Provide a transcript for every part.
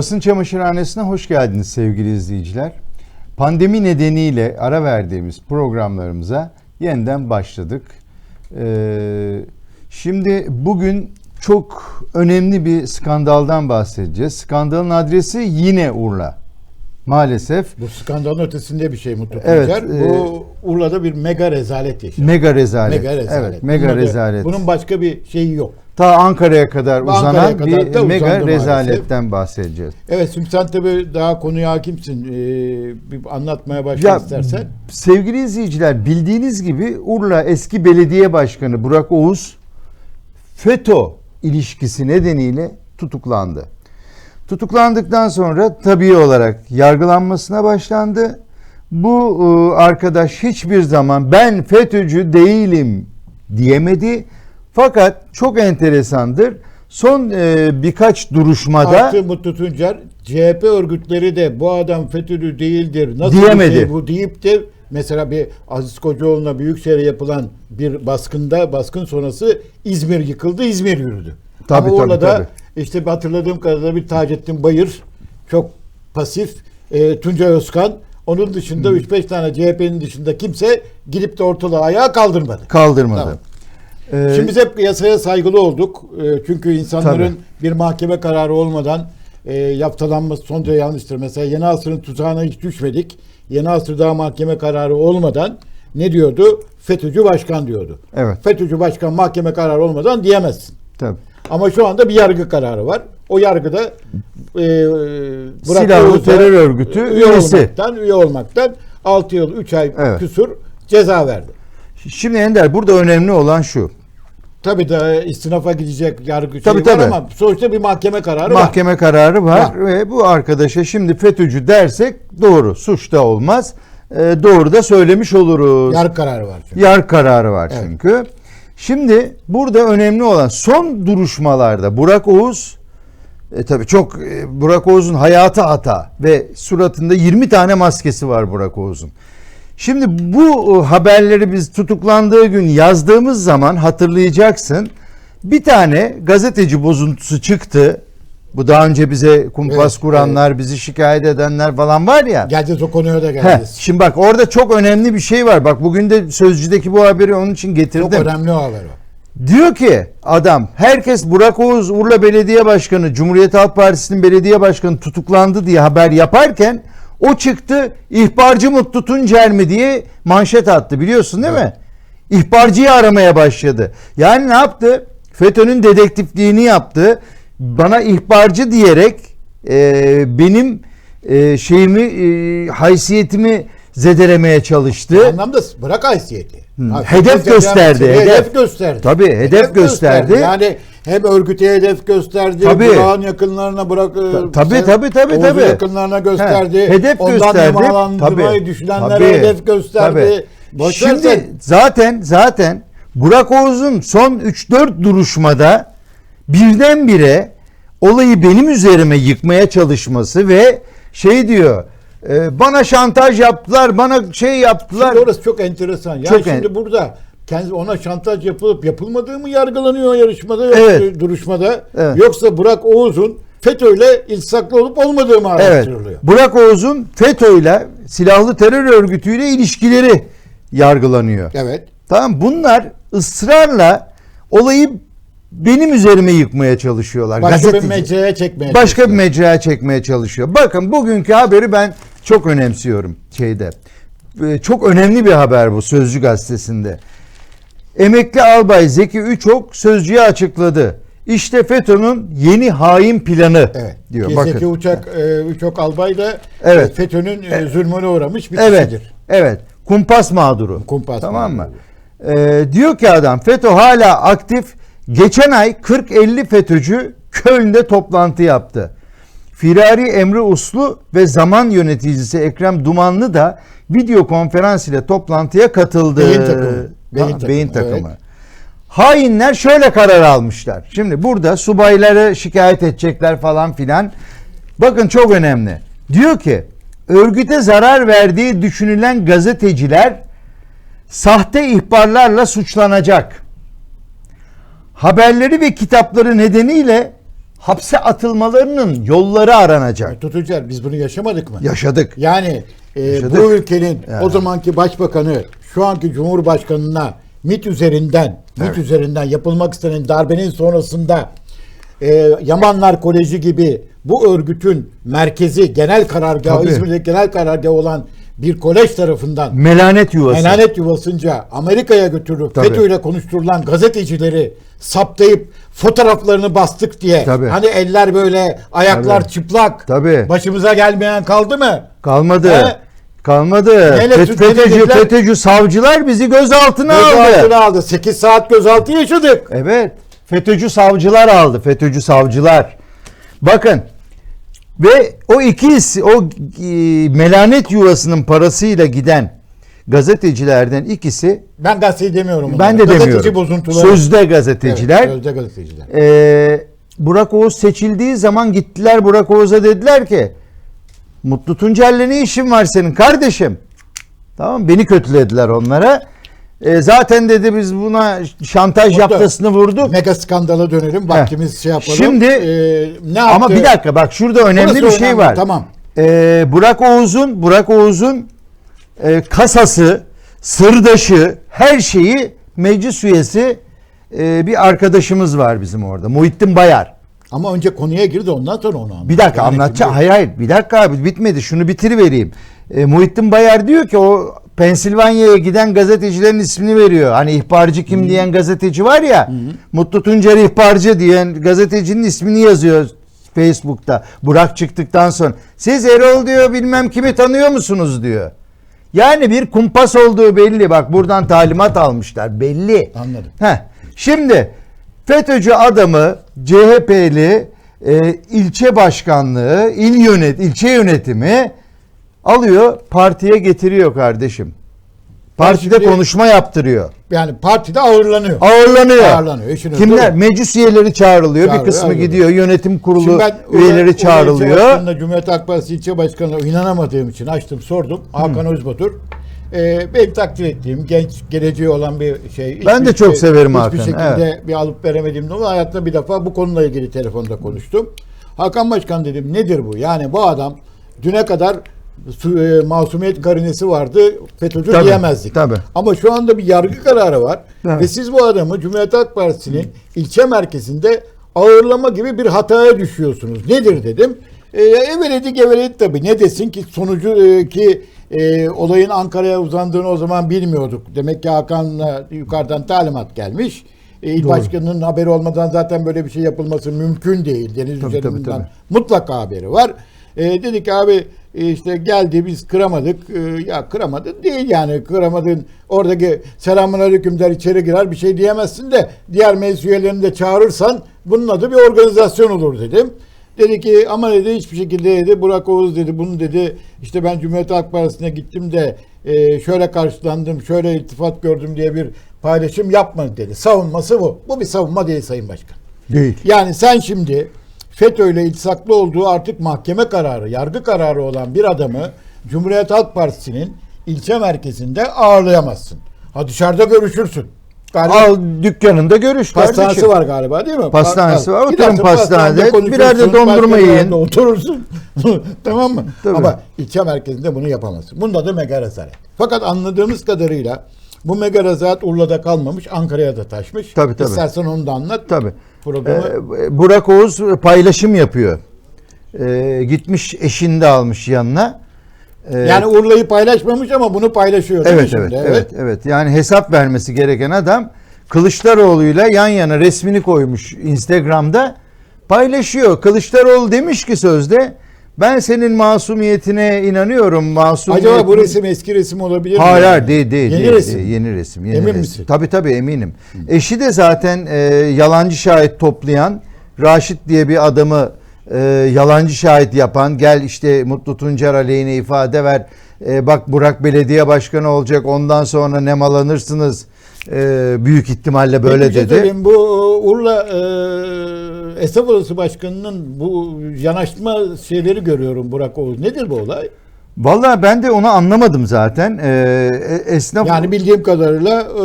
Basın Çamaşırhanesi'ne hoş geldiniz sevgili izleyiciler. Pandemi nedeniyle ara verdiğimiz programlarımıza yeniden başladık. Ee, şimdi bugün çok önemli bir skandaldan bahsedeceğiz. Skandalın adresi yine Urla. Maalesef Bu skandalın ötesinde bir şey Mutlu Evet, Tuncer. e, Bu Urla'da bir mega rezalet yaşandı. mega rezalet. Mega rezalet. Evet, mega Bunun da- rezalet. Bunun başka bir şeyi yok. Ta Ankara'ya kadar Ankara'ya uzanan kadar bir da mega uzandı rezaletten bahsedeceğiz. Evet şimdi sen tabii daha konuya hakimsin. Ee, bir anlatmaya başla Ya istersen. sevgili izleyiciler bildiğiniz gibi Urla eski belediye başkanı Burak Oğuz FETÖ ilişkisi nedeniyle tutuklandı. Tutuklandıktan sonra tabii olarak yargılanmasına başlandı. Bu e, arkadaş hiçbir zaman ben FETÖ'cü değilim diyemedi. Fakat çok enteresandır. Son e, birkaç duruşmada Artı Mutlu Tuncer CHP örgütleri de bu adam FETÖ'lü değildir. Nasıl Diyemedi. şey bu deyip de mesela bir Aziz Kocaoğlu'na Büyükşehir'e yapılan bir baskında baskın sonrası İzmir yıkıldı, İzmir yürüdü. Tabii, Ama tabii, orada tabii. işte hatırladığım kadarıyla bir Taceddin Bayır çok pasif, e, Tuncay Özkan onun dışında 3-5 tane CHP'nin dışında kimse gidip de ortalığı ayağa kaldırmadı. kaldırmadı. Tamam. Ee, Şimdi biz hep yasaya saygılı olduk. E, Çünkü insanların Tabii. bir mahkeme kararı olmadan e, yaptalanması son derece yanlıştır. Mesela Yeni Asır'ın tuzağına hiç düşmedik. Yeni Asır daha mahkeme kararı olmadan ne diyordu? FETÖ'cü başkan diyordu. Evet. FETÖ'cü başkan mahkeme kararı olmadan diyemezsin. tabii. Ama şu anda bir yargı kararı var. O yargıda e, Burak Silahlı Oğuz'a terör örgütü üye üyesi. olmaktan, üye olmaktan 6 yıl 3 ay Evet. küsur ceza verdi. Şimdi Ender burada önemli olan şu. Tabii de istinafa gidecek yargı şeyi Tabii, var tabii. ama sonuçta bir mahkeme kararı var. Mahkeme kararı var, Var. ve bu arkadaşa şimdi FETÖ'cü dersek doğru suç da olmaz. Ee, doğru da söylemiş oluruz. Yargı kararı var çünkü. Yar kararı var Evet. çünkü. Şimdi burada önemli olan son duruşmalarda Burak Oğuz e, tabii çok e, Burak Oğuz'un hayatı hata ve suratında 20 tane maskesi var Burak Oğuz'un. Şimdi bu e, haberleri biz tutuklandığı gün yazdığımız zaman hatırlayacaksın. Bir tane gazeteci bozuntusu çıktı. Bu daha önce bize kumpas Evet, kuranlar, bizi şikayet edenler falan var ya. Geleceğiz o konuya da Heh, geleceğiz. şimdi bak orada çok önemli bir şey var. Bak bugün de Sözcü'deki bu haberi onun için Çok getirdim. önemli o haber o. Diyor ki adam herkes Burak Oğuz Urla Belediye Başkanı, Cumhuriyet Halk Partisi'nin belediye başkanı tutuklandı diye haber yaparken o çıktı ihbarcı Mutlu Tuncer mi diye manşet attı biliyorsun değil mi? İhbarcıyı aramaya başladı. Yani ne yaptı? FETÖ'nün dedektifliğini yaptı. Bana ihbarcı diyerek e, benim e, şeyimi e, haysiyetimi zedelemeye çalıştı. Bu anlamda bırak haysiyeti. Ha, Hedef gösterdi, hedef. hedef gösterdi. Tabii, hedef gösterdi. Yani hem örgüte hedef gösterdi, Tabii. Burak'ın yakınlarına bırak e, tabii, sen- tabii, tabii, yakınlarına gösterdi. He, hedef Ondan gösterdi. Tabii, düşünenlere tabii, hedef gösterdi. tabii. Şimdi zaten zaten Burak Oğuz'un son 3-4 duruşmada birdenbire olayı benim üzerime yıkmaya çalışması ve şey diyor e, bana şantaj yaptılar bana şey yaptılar. Şimdi orası çok enteresan. Yani Çok şimdi en- burada kendi ona şantaj yapılıp yapılmadığı mı yargılanıyor yarışmada yok Evet. duruşmada Evet. yoksa Burak Oğuz'un FETÖ'yle iltisaklı olup olmadığı mı Evet. araştırılıyor? Burak Oğuz'un FETÖ'yle silahlı terör örgütüyle ilişkileri yargılanıyor. Evet. Tamam bunlar ısrarla olayı benim üzerime yıkmaya çalışıyorlar. Başka bir Gazeteci. mecraya çekmeye Başka bir mecraya çekmeye çalışıyor. Bakın bugünkü haberi ben çok önemsiyorum şeyde. Ee, Çok önemli bir haber bu Sözcü gazetesinde. Emekli albay Zeki Üçok sözcüye açıkladı. İşte FETÖ'nün yeni hain planı Evet. diyor. Ki Bakın. Zeki Uçak, e, Uçok Albay da Evet. e, FETÖ'nün e, zulmüne uğramış bir Evet. kişidir. Evet. Kumpas mağduru. Kumpas tamam mı? mağduru. Ee, diyor ki adam FETÖ hala aktif. Geçen ay 40-50 FETÖ'cü Köln'de toplantı yaptı. Firari Emre Uslu ve zaman yöneticisi Ekrem Dumanlı da video konferans ile toplantıya katıldı. Beyin takımı. Beyin Ha, takımı, beyin evet. takımı. Hainler şöyle karar almışlar. Şimdi burada subayları şikayet edecekler falan filan. Bakın çok önemli. Diyor ki örgüte zarar verdiği düşünülen gazeteciler sahte ihbarlarla suçlanacak. Haberleri ve kitapları nedeniyle hapse atılmalarının yolları aranacak. Tutucer biz bunu yaşamadık mı? Yaşadık. Yani e, Yaşadık. bu ülkenin Yani. o zamanki başbakanı şu anki cumhurbaşkanına MIT üzerinden MIT Evet. üzerinden yapılmak istenen darbenin sonrasında e, Yamanlar Koleji gibi bu örgütün merkezi genel karargahı Tabii. İzmir'deki genel karargahı olan bir kolej tarafından Melanet yuvası. Melanet yuvasınca Amerika'ya götürülüp Tabii. FETÖ ile konuşturulan gazetecileri saptayıp fotoğraflarını bastık diye. Tabii. Hani eller böyle ayaklar Tabii. çıplak. Tabii. Başımıza gelmeyen kaldı mı? Kalmadı. He? Kalmadı. FETÖ'cü, dediler? FETÖ'cü savcılar bizi gözaltına aldı. Gözaltına aldı. 8 saat gözaltı yaşadık. Evet. FETÖ'cü savcılar aldı. FETÖ'cü savcılar. Bakın ve o iki is- o e, melanet yuvasının parasıyla giden gazetecilerden ikisi Ben gazeteci demiyorum. ben de. Gazeteci demiyorum. bozuntuları. Sözde gazeteciler. Evet, sözde gazeteciler. Ee, Burak Oğuz seçildiği zaman gittiler Burak Oğuz'a dediler ki Mutlu Tuncer'le ne işin var senin kardeşim? Tamam beni kötülediler onlara. Ee, zaten dedi biz buna şantaj Mutlu, yaptasını vurduk. Mega skandala dönelim. Vaktimiz şey yapalım. Şimdi- Ee, ne Ama yaptı? bir dakika bak şurada önemli Burası bir şey önemli, var. Tamam. Ee, Burak Oğuz'un Burak Oğuz'un e, kasası, sırdaşı, her şeyi meclis üyesi e, bir arkadaşımız var bizim orada. Muhittin Bayar. Ama önce konuya girdi ondan sonra onu anlat. Bir dakika anlatacağım. Hayır hayır bir dakika abi bitmedi. Şunu bitirivereyim. E, Muhittin Bayar diyor ki o Pensilvanya'ya giden gazetecilerin ismini veriyor. Hani ihbarcı kim diyen gazeteci var ya. Mutlu Tuncer ihbarcı diyen gazetecinin ismini yazıyor Facebook'ta. Burak çıktıktan sonra. Siz Erol diyor bilmem kimi tanıyor musunuz diyor. Yani bir kumpas olduğu belli. Bak buradan talimat almışlar. Belli. Anladım. Heh. Şimdi FETÖ'cü adamı CHP'li e, ilçe başkanlığı, il yönet, ilçe yönetimi alıyor partiye getiriyor kardeşim. Partide Şimdi- konuşma yaptırıyor. Yani partide ağırlanıyor. Ağırlanıyor. Ağırlanıyor, işin Kimler? Meclis üyeleri çağrılıyor. Çağırıyor, bir kısmı ağırlanıyor. gidiyor. Yönetim kurulu ben üyeleri çağrılıyor. başkanına, Cumhuriyet Halk Partisi ilçe başkanına inanamadığım için açtım sordum. Hakan Özbatur. Ee, benim takdir ettiğim genç geleceği olan bir şey. Ben de Hiçbir çok severim Hiçbir Hakan'ı, şekilde bir alıp veremediğim de. Hayatta bir defa bu konuyla ilgili telefonda konuştum. Hakan Başkan dedim nedir bu? Yani bu adam düne kadar e, masumiyet karinesi vardı. FETÖ'cü Tabii, diyemezdik. tabii. Ama şu anda bir yargı kararı var. Evet. Ve siz bu adamı Cumhuriyet Halk Partisi'nin ilçe merkezinde ağırlama gibi bir hataya düşüyorsunuz. Nedir dedim. E, eveledik eveledik tabii. Ne desin ki sonucu e, ki e, olayın Ankara'ya uzandığını o zaman bilmiyorduk. Demek ki Hakan'la yukarıdan talimat gelmiş. E, il Doğru. başkanının haberi olmadan zaten böyle bir şey yapılması mümkün değil. Deniz Tabii, üzerinden tabii, tabii. mutlaka haberi var. E, dedik abi e, işte geldi biz kıramadık. E, ya kıramadın değil yani kıramadın. Oradaki selamun aleyküm der içeri girer bir şey diyemezsin de diğer meclis üyelerini de çağırırsan bunun adı bir organizasyon olur dedim. Dedi ki ama dedi hiçbir şekilde dedi Burak Oğuz dedi bunu dedi işte ben Cumhuriyet Halk Partisi'ne gittim de e, şöyle karşılandım şöyle iltifat gördüm diye bir paylaşım yapmadı dedi. Savunması bu. Bu bir savunma değil Sayın Başkan. Değil. Yani sen şimdi FETÖ ile iltisaklı olduğu artık mahkeme kararı, yargı kararı olan bir adamı Cumhuriyet Halk Partisi'nin ilçe merkezinde ağırlayamazsın. Ha dışarıda görüşürsün. Galiba Al dükkanında görüş pastanesi kardeşim. var galiba değil mi? Pastanesi Pa- var. Oturun pastanede, birer de dondurma yiyin. Oturursun. tamam mı? Tabii. Ama ilçe merkezinde bunu yapamazsın. Bunda da mega rezalet. Fakat anladığımız kadarıyla bu mega rezalet Urla'da kalmamış, Ankara'ya da taşmış. Tabii, tabii. İstersen onu da anlat. Tabii. Programı Ee, Burak Oğuz paylaşım yapıyor. Ee, gitmiş eşini de almış yanına. Ee, Yani Urla'yı paylaşmamış ama bunu paylaşıyor. evet, şimdi? evet evet evet yani hesap vermesi gereken adam Kılıçdaroğlu'yla yan yana resmini koymuş Instagram'da paylaşıyor. Kılıçdaroğlu demiş ki sözde ben senin masumiyetine inanıyorum. Masumiyet Acaba bu resim eski resim olabilir mi? Hayır hayır değil değil. Yeni değil, resim. değil, yeni resim. Yeni Emin resim. misin? Tabii tabii eminim. Eşi de zaten e, yalancı şahit toplayan Raşit diye bir adamı e, yalancı şahit yapan gel işte Mutlu Tuncer aleyhine ifade ver. E, bak Burak belediye başkanı olacak ondan sonra nemalanırsınız. E, büyük ihtimalle böyle Peki şey dedi. söyleyeyim, Bu Urla e, Esnaf Odası Başkanı'nın bu yanaşma şeyleri görüyorum Burak Oğuz. Nedir bu olay? Vallahi ben de onu anlamadım zaten. E, e, esnaf Yani bildiğim kadarıyla e,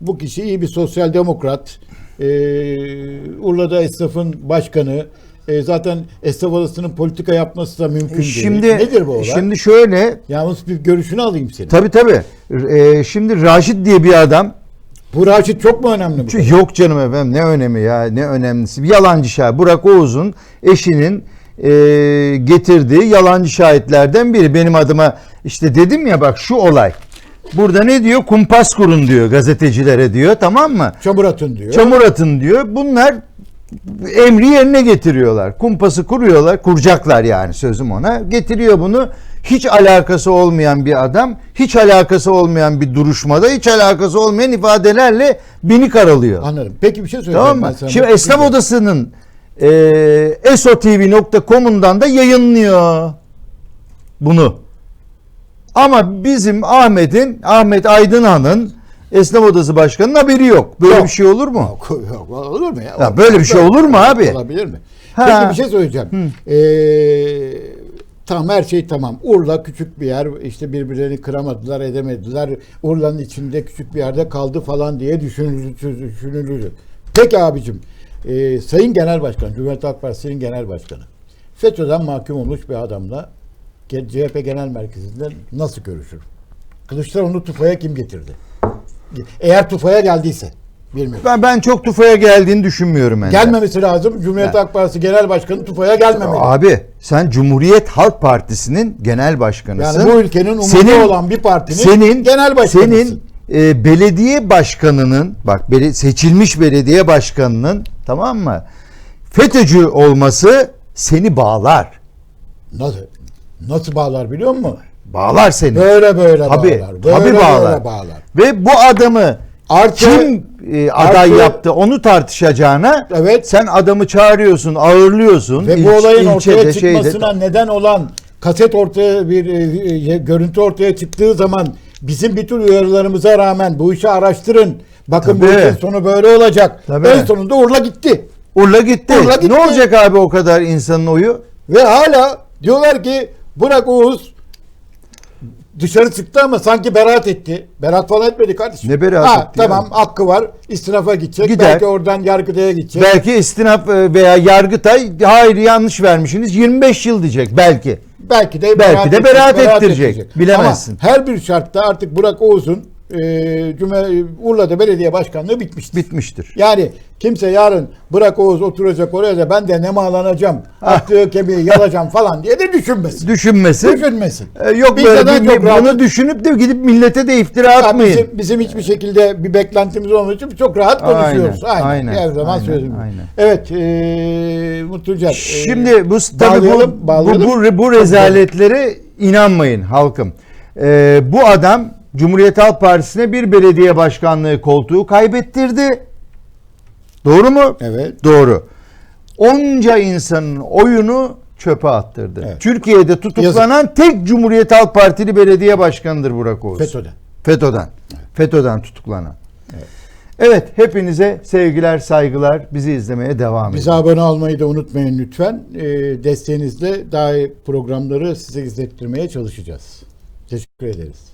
bu kişi iyi bir sosyal demokrat. E, Urla'da esnafın başkanı. E, zaten esnaf odasının politika yapması da mümkün Şimdi değil. Nedir bu olay? Şimdi şöyle Yalnız bir görüşünü alayım senin. tabi tabi şimdi Raşit diye bir adam Bu Raşit çok mu önemli bu? Çünkü Yok canım efendim ne önemi ya ne önemlisi. Bir yalancı şahit. Burak Oğuz'un eşinin e, getirdiği yalancı şahitlerden biri. Benim adıma işte dedim ya bak şu olay. Burada ne diyor? Kumpas kurun diyor gazetecilere diyor tamam mı? Çamur atın diyor. Çamur atın diyor. Bunlar emri yerine getiriyorlar. Kumpası kuruyorlar. Kuracaklar yani sözüm ona. Getiriyor bunu. Hiç alakası olmayan bir adam, hiç alakası olmayan bir duruşmada, hiç alakası olmayan ifadelerle beni karalıyor. Anladım. Peki bir şey söyleyeceğim. Tamam mı? Şimdi Esnaf Odası'nın e, esotv.com'undan da yayınlıyor bunu. Ama bizim Ahmet'in, Ahmet Aydınhan'ın Esnaf Odası Başkanı'nın haberi yok. Böyle Yok. bir şey olur mu? Yok, yok, olur mu ya? Ya böyle bir şey olur mu abi? Olabilir mi? Ha. Peki bir şey söyleyeceğim. Ee, tamam her şey tamam. Urla küçük bir yer. işte birbirlerini kıramadılar, edemediler. Urla'nın içinde küçük bir yerde kaldı falan diye düşünülür. düşünülür. Peki abicim. ee, Sayın Genel Başkan, Cumhuriyet Halk Partisi'nin Genel Başkanı. FETÖ'den mahkum olmuş bir adamla CHP Genel Merkezi'nde nasıl görüşür? Kılıçdaroğlu Tufa'ya kim getirdi? Eğer Tufa'ya geldiyse. Bilmiyorum. Ben, ben çok tufaya geldiğini düşünmüyorum. Ender. Gelmemesi lazım. Cumhuriyet Halk Partisi Genel Başkanı Tufa'ya gelmemeli. Abi sen Cumhuriyet Halk Partisi'nin genel başkanısın. Yani bu ülkenin umudu olan bir partinin senin, genel başkanısın. Senin e, belediye başkanının bak bele- seçilmiş belediye başkanının tamam mı? FETÖ'cü olması seni bağlar. Nasıl? Nasıl bağlar biliyor musun? Bağlar seni. Böyle böyle Tabii, bağlar. Böyle tabii böyle bağlar. bağlar. Ve bu adamı Artı- kim e, aday artı- yaptı onu tartışacağına Evet. sen adamı çağırıyorsun, ağırlıyorsun. Ve bu İlç- olayın ilçede, ortaya şeyde. çıkmasına neden olan kaset ortaya bir e, e, görüntü ortaya çıktığı zaman bizim bütün uyarılarımıza rağmen bu işi araştırın. Bakın bu Tabii. işin sonu böyle olacak. Tabii. En sonunda Urla gitti. Urla gitti. Urla gitti. Ne olacak abi o kadar insanın oyu? Ve hala diyorlar ki Burak Oğuz dışarı çıktı ama sanki beraat etti. Beraat falan etmedi kardeşim. Ne beraat ha, etti Tamam ya? hakkı var. İstinafa gidecek. Gider. Belki oradan yargıtaya gidecek. Belki istinaf e, veya yargıtay hayır yanlış vermişsiniz 25 yıl diyecek belki. Belki de Belki beraat de edecek, beraat ettirecek. Bilemezsin. Ama her bir şartta artık Burak Oğuz'un e, Cumhur- Urla'da belediye başkanlığı bitmiştir. Bitmiştir. Yani kimse yarın Burak Oğuz oturacak oraya da ben de ne malanacağım, Ah. attığı kemiği yalacağım falan diye de düşünmesin. Düşünmesin. Düşünmesin. E, yok Biz böyle bir- çok rahat- bunu düşünüp de gidip millete de iftira Ya atmayın. Bizim, bizim hiçbir şekilde bir beklentimiz olmadığı için çok rahat Aynen, konuşuyoruz. Aynen. aynen, Her zaman aynen, söyledim. aynen. Evet, e, Mutlucan. e, Şimdi bu tabii bu, bağlayalım, bu, bağlayalım. bu, bu rezaletlere inanmayın halkım. E, bu adam Cumhuriyet Halk Partisi'ne bir belediye başkanlığı koltuğu kaybettirdi. Doğru mu? Evet. Doğru. Onca insanın oyunu çöpe attırdı. Evet. Türkiye'de tutuklanan tek Cumhuriyet Halk Partili belediye başkanıdır Burak Oğuz. FETÖ'den. FETÖ'den. FETÖ'den tutuklanan. Evet. hepinize sevgiler, saygılar. Bizi izlemeye devam edin. Bize abone olmayı da unutmayın lütfen. E, desteğinizle daha iyi programları size izlettirmeye çalışacağız. Teşekkür ederiz.